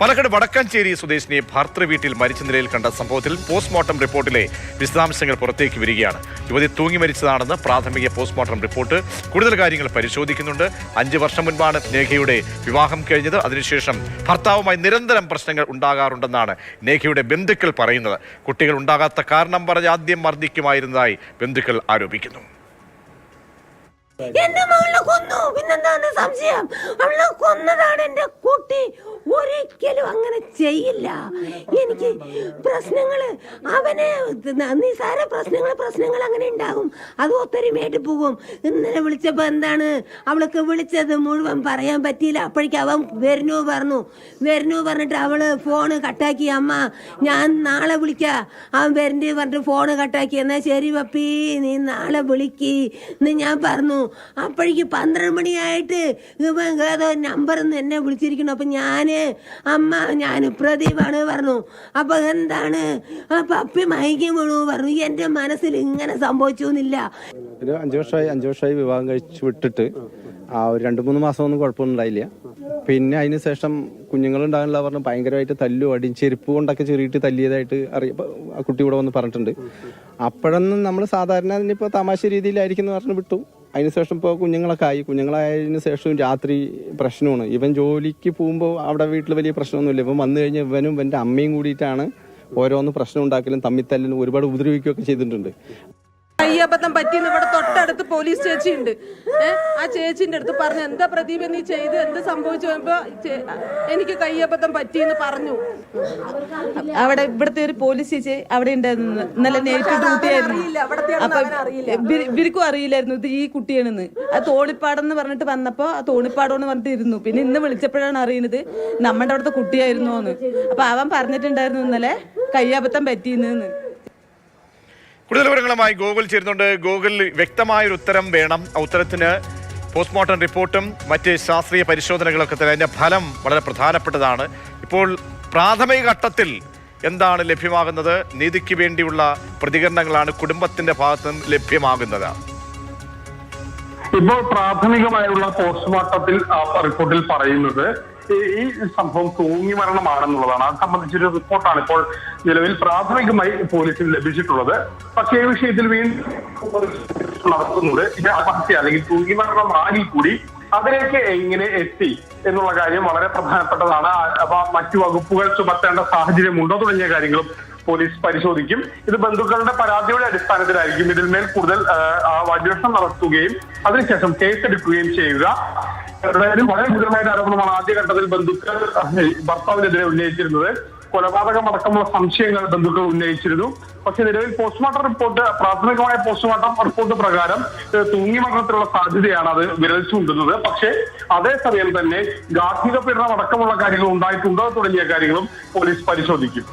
പാലക്കാട് വടക്കാഞ്ചേരി സ്വദേശിനിയെ ഭർത്തൃ വീട്ടിൽ മരിച്ച നിലയിൽ കണ്ട സംഭവത്തിൽ പോസ്റ്റ്മോർട്ടം റിപ്പോർട്ടിലെ വിശദാംശങ്ങൾ പുറത്തേക്ക് വരികയാണ്. യുവതി തൂങ്ങി മരിച്ചതാണെന്ന് പ്രാഥമിക പോസ്റ്റ്മോർട്ടം റിപ്പോർട്ട് കൂടുതൽ കാര്യങ്ങൾ പരിശോധിക്കുന്നുണ്ട്. അഞ്ച് വർഷം മുൻപാണ് നേഹയുടെ വിവാഹം കഴിഞ്ഞത്. അതിനുശേഷം ഭർത്താവുമായി നിരന്തരം പ്രശ്നങ്ങൾ ഉണ്ടാകാറുണ്ടെന്നാണ് നേഹയുടെ ബന്ധുക്കൾ പറയുന്നത്. കുട്ടികൾ ഉണ്ടാകാത്ത കാരണം പറഞ്ഞ് ആദ്യം മർദ്ദിക്കുമായിരുന്നതായി ബന്ധുക്കൾ ആരോപിക്കുന്നു. എന്റെ മകളെ കൊന്നു. പിന്നെന്താണ് സംശയം? അവളെ കൊന്നതാണ് എന്റെ കുട്ടി. ഒരിക്കലും അങ്ങനെ ചെയ്യില്ല. എനിക്ക് പ്രശ്നങ്ങൾ അവനെ നിസാര പ്രശ്നങ്ങൾ പ്രശ്നങ്ങൾ അങ്ങനെ ഉണ്ടാകും അത് ഒത്തൊരുമയായിട്ട് പോകും. ഇന്നലെ വിളിച്ചപ്പോ എന്താണ്? അവൾക്ക് വിളിച്ചത് മുഴുവൻ പറയാൻ പറ്റിയില്ല. അപ്പോഴേക്കും അവൻ വരുന്നു പറഞ്ഞു. വരുന്നു പറഞ്ഞിട്ട് അവൾ ഫോണ് കട്ടാക്കി. അമ്മ ഞാൻ നാളെ വിളിക്ക. അവൻ വരണ്ടി പറഞ്ഞിട്ട് ഫോണ് കട്ടാക്കി. എന്നാ ശരി പപ്പി നീ നാളെ വിളിക്കി. എന്ന് ഞാൻ പറഞ്ഞു. അപ്പോഴേക്ക് പന്ത്രണ്ട് മണിയായിട്ട് ഏതോ നമ്പറിൽ നിന്ന് എന്നെ വിളിച്ചിരിക്കണം അപ്പം ഞാൻ അമ്മ ഞാൻ പ്രദീപാണ് പറഞ്ഞു. അപ്പോൾ എന്താണ്? പപ്പി മയങ്ങി വീണു പറഞ്ഞു. എന്റെ മനസ്സിൽ ഇങ്ങനെ സംഭവിച്ചു എന്നില്ല ഒരു അഞ്ച് വർഷമായി അഞ്ച് വർഷമായി വിവാഹം കഴിച്ചു വിട്ടിട്ട്. ആ ഒരു രണ്ട് മൂന്ന് മാസം ഒന്നും കുഴപ്പമൊന്നും ഉണ്ടായില്ല പിന്നെ അതിന് ശേഷം കുഞ്ഞുങ്ങളുണ്ടാകാനുള്ള പറഞ്ഞു ഭയങ്കരമായിട്ട് തല്ലു അടിയും ചെരുപ്പ് കൊണ്ടൊക്കെ ചെറിയിട്ട് തല്ലിയതായിട്ട് അറിയ കുട്ടി ഇവിടെ വന്ന് പറഞ്ഞിട്ടുണ്ട്. അപ്പോഴൊന്നും നമ്മൾ സാധാരണ ഇപ്പോൾ തമാശ രീതിയിലായിരിക്കും എന്ന് പറഞ്ഞ് വിട്ടു. അതിനുശേഷം ഇപ്പോൾ കുഞ്ഞുങ്ങളൊക്കെ ആയി. കുഞ്ഞുങ്ങളായതിനു ശേഷം രാത്രി പ്രശ്നമാണ്. ഇവൻ ജോലിക്ക് പോകുമ്പോൾ അവിടെ വീട്ടിൽ വലിയ പ്രശ്നമൊന്നുമില്ല. ഇവൻ വന്നു കഴിഞ്ഞാൽ ഇവനും ഇവന്റെ അമ്മയും കൂടിയിട്ടാണ് ഓരോന്ന് പ്രശ്നം ഉണ്ടാക്കലും തമ്മിത്തല്ലിനും ഒരുപാട് ഉപദ്രവിക്കുകയൊക്കെ ചെയ്തിട്ടുണ്ട്. കയ്യബദ്ധം പറ്റിയെന്ന് ഇവിടെ തൊട്ടടുത്ത് പോലീസ് ചേച്ചി ഉണ്ട് ആ ചേച്ചിന്റെ അടുത്ത് പറഞ്ഞു എന്താ പ്രദീപ് നീ ചെയ്ത് എന്ത് സംഭവിച്ചു? ചേ- എനിക്ക് കയ്യബദ്ധം പറ്റിയെന്ന് പറഞ്ഞു. അവിടെ ഇവിടുത്തെ ഒരു പോലീസ് ചേച്ചി അവിടെ ഉണ്ടായിരുന്നു ഇന്നലെ നേരിട്ട് ഡ്യൂട്ടി ആയിരുന്നു. അപ്പൊ ഇവർ ഇവർക്കും അറിയില്ലായിരുന്നു ഇത് ഈ കുട്ടിയാണെന്ന്. ആ തോണിപ്പാടെന്ന് പറഞ്ഞിട്ട് വന്നപ്പോ ആ തോണിപ്പാടോന്ന് പറഞ്ഞിട്ട് ഇരുന്നു. പിന്നെ ഇന്ന് വിളിച്ചപ്പോഴാണ് അറിയുന്നത് നമ്മുടെ അവിടുത്തെ കുട്ടിയായിരുന്നു എന്ന് അപ്പൊ അവൻ പറഞ്ഞിട്ടുണ്ടായിരുന്നു ഇന്നലെ കയ്യബദ്ധം പറ്റിയെന്ന് കൂടുതൽ വിവരങ്ങളുമായി ഗൂഗിൾ ചേരുന്നുണ്ട്. വ്യക്തമായ വ്യക്തമായൊരു ഉത്തരം വേണം. ആ ഉത്തരത്തിന് പോസ്റ്റ്മോർട്ടം റിപ്പോർട്ടും മറ്റ് ശാസ്ത്രീയ പരിശോധനകളൊക്കെ തന്നെ അതിന്റെ ഫലം വളരെ പ്രധാനപ്പെട്ടതാണ്. ഇപ്പോൾ പ്രാഥമിക ഘട്ടത്തിൽ എന്താണ് ലഭ്യമാകുന്നത്? നീതിക്ക് വേണ്ടിയുള്ള പ്രതികരണങ്ങളാണ് കുടുംബത്തിന്റെ ഭാഗത്ത് നിന്ന് ലഭ്യമാകുന്നത്. ഇപ്പോൾ പ്രാഥമികമായുള്ള പോസ്റ്റ്മോർട്ടത്തിൽ റിപ്പോർട്ടിൽ പറയുന്നത് ഈ- സംഭവം തൂങ്ങി മരണമാണെന്നുള്ളതാണ്. അത് സംബന്ധിച്ചൊരു റിപ്പോർട്ടാണ് ഇപ്പോൾ നിലവിൽ പ്രാഥമികമായി പോലീസിന് ലഭിച്ചിട്ടുള്ളത്. പക്ഷേ ഈ വിഷയത്തിൽ വീണ്ടും നടത്തുന്നത് ഇത് ആത്മഹത്യ അല്ലെങ്കിൽ തൂങ്ങി മരണമാണെങ്കിൽ കൂടി അതിലേക്ക് എങ്ങനെ എത്തി എന്നുള്ള കാര്യം വളരെ പ്രധാനപ്പെട്ടതാണ്. അപ്പൊ മറ്റു വകുപ്പുകൾ ചുമത്തേണ്ട സാഹചര്യമുണ്ടോ തുടങ്ങിയ കാര്യങ്ങളും പോലീസ് പരിശോധിക്കും. ഇത് ബന്ധുക്കളുടെ പരാതിയുടെ അടിസ്ഥാനത്തിലായിരിക്കും. ഇതിന്മേൽ കൂടുതൽ അന്വേഷണം നടത്തുകയും അതിനുശേഷം കേസെടുക്കുകയും ചെയ്യുക. അതായത് വളരെ ഗുരുതരമായ ഒരു ആരോപണമാണ് ആദ്യഘട്ടത്തിൽ ബന്ധുക്കൾ ഭർത്താവിനെതിരെ ഉന്നയിച്ചിരുന്നത്. കൊലപാതകം അടക്കമുള്ള സംശയങ്ങൾ ബന്ധുക്കൾ ഉന്നയിച്ചിരുന്നു. പക്ഷെ നിലവിൽ പോസ്റ്റ്മോർട്ടം റിപ്പോർട്ട് പ്രാഥമികമായ പോസ്റ്റ്മോർട്ടം റിപ്പോർട്ട് പ്രകാരം തൂങ്ങി മരണത്തിലുള്ള സാധ്യതയാണ് അത് വിരൽ ചൂണ്ടുന്നത് പക്ഷേ അതേസമയം തന്നെ ഗാർഹിക പീഡനം അടക്കമുള്ള കാര്യങ്ങൾ ഉണ്ടായിട്ടുണ്ടോ തുടങ്ങിയ കാര്യങ്ങളും പോലീസ് പരിശോധിക്കും.